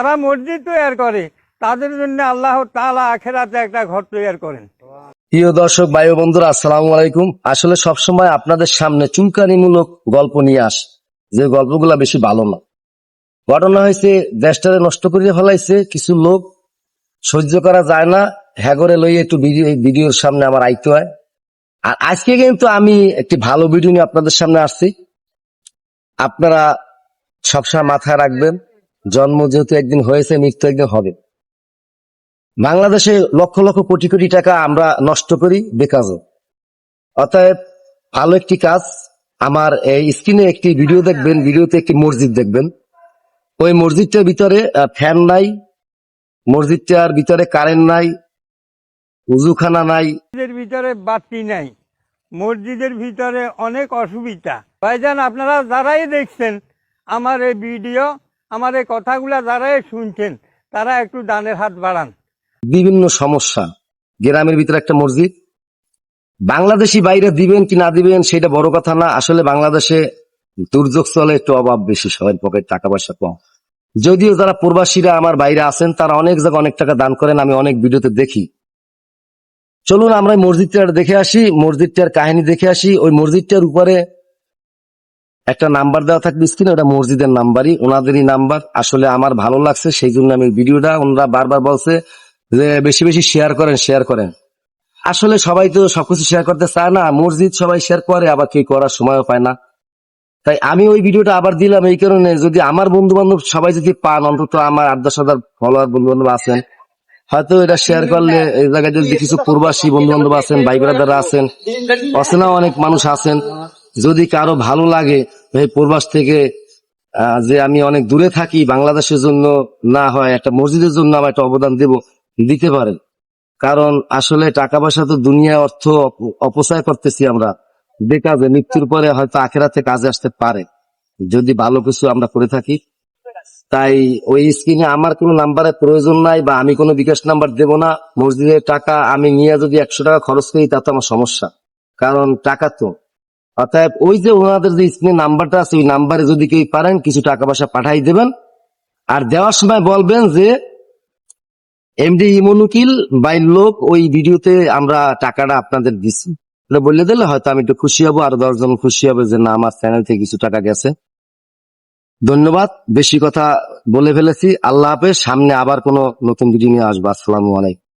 তারা মসজিদ তৈরি করে, তাদের জন্য আল্লাহ তাআলা আখেরাতে একটা ঘর তৈরি করেন। প্রিয় দর্শক বায়ু বন্ধুরা, আসসালামু আলাইকুম। আসলে সবসময় আপনাদের সামনে চুলকানিমূলক গল্প নিয়ে আস, যে গল্পগুলা বেশি ভালো না। ঘটনা হয়েছে, দেশটারে নষ্ট করে ফেলাইছে কিছু লোক। সহ্য করা যায় না, হ্যাগরে লই একটু ভিডিওর সামনে আমার আইতে হয়। আর আজকে কিন্তু আমি একটি ভালো ভিডিও নিয়ে আপনাদের সামনে আসছি। আপনারা সবসময় মাথায় রাখবেন জন্ম যেহেতু একদিন হয়েছে, মৃত্যু একদিন হবে। বাংলাদেশে লক্ষ লক্ষ কোটি কোটি টাকা আমরা নষ্ট করি বেকাজে। অতএব ভালো একটি কাজ, আমার এই স্ক্রিনে একটি ভিডিও দেখবেন, ভিডিওতে একটি মসজিদ দেখবেন। ওই মসজিদটার ভিতরে ফ্যান নাই, মসজিদটার ভিতরে কারেন্ট নাই, উজুখানা নাই। ভিতরে বাতি নাই। মসজিদের ভিতরে অনেক অসুবিধা। ভাইজান, আপনারা যারাই দেখছেন আমার এই ভিডিও আমার এই কথাগুলা যারাই শুনছেন, তারা একটু দানের হাত বাড়ান। বিভিন্ন সমস্যা। গ্রামের ভিতরে একটা মসজিদ। বাংলাদেশি বাইরে দিবেন কি না দিবেন, সেটা বড় কথা না। আসলে বাংলাদেশে দুর্যোগ চলে, একটু অভাব বেশি, সবার পকেট টাকা পয়সা কম। যদিও যারা প্রবাসীরা আমার বাইরে আছেন, তারা অনেক জায়গায় অনেক টাকা দান করেন, আমি অনেক ভিডিওতে দেখি। চলুন আমরা এই মসজিদটার দেখে আসি, মসজিদটার কাহিনী দেখে আসি। ওই মসজিদটার উপরে একটা নাম্বার দেওয়া থাকবে স্ক্রিনে ওটা মসজিদের নাম্বারই। ওনাদেরই নাম্বার। আসলে আমার ভালো লাগছে সেই জন্য আমি ভিডিওটা, ওনারা বারবার বলছে যে বেশি বেশি শেয়ার করেন শেয়ার করেন। আসলে সবাই তো সবকিছু শেয়ার করতে চায় না, মসজিদ সবাই শেয়ার করে, আবার কেউ করার সময়ও পায় না। তাই আমি ওই ভিডিওটা আবার দিলাম এই কারণে, যদি আমার বন্ধু বান্ধব সবাই যদি পান, অন্তত আমার আট দশ হাজার ফলোয়ার বন্ধু বান্ধব আছেন, হয়তো এটা শেয়ার করলে এই জায়গায় যদি কিছু প্রবাসী বন্ধু বান্ধব আছেন ভাই ব্রাদাররা আছেন, অচেনা অনেক মানুষ আছেন যদি কারও ভালো লাগে, এই প্রবাস থেকে যে আমি অনেক দূরে থাকি, বাংলাদেশের জন্য না হয়, একটা মসজিদের জন্য আমার একটা অবদান দেব, দিতে পারেন। কারণ আসলে টাকা পয়সা তো দুনিয়া অর্থ অপ- অপচয় করতেছি আমরা। বেকাজে মৃত্যুর পরে হয়তো আখেরাতে কাজে আসতে পারে। যদি ভালো কিছু আমরা করে থাকি। তাই ওই স্ক্রিনে আমার কোনো নাম্বারের প্রয়োজন নাই বা আমি কোনো বিকাশ নাম্বার দেব না। মসজিদের টাকা আমি নিয়ে যদি একশো টাকা খরচ করি, তাতে আমার সমস্যা। কারণ টাকা তো। অতএব ওই যে ওনাদের যে স্ক্রিনে নাম্বারটা আছে, ওই নাম্বারে যদি কেউ পারেন, কিছু টাকা পয়সা পাঠাই দেবেন। আর দেওয়ার সময় বলবেন যে এমডি ইমনুকিল বাই লোক ওই ভিডিওতে আমরা টাকাটা আপনাদের দিচ্ছি এটা বলে দিলে হয়তো আমি একটু খুশি হব, আর দশজন খুশি হবে যে না, আমার চ্যানেল থেকে কিছু টাকা গেছে। ধন্যবাদ, বেশি কথা বলে ফেলেছি। আল্লাহ হাফেজ, সামনে আবার কোনো নতুন ভিডিও নিয়ে আসব। আসসালামু আলাইকুম।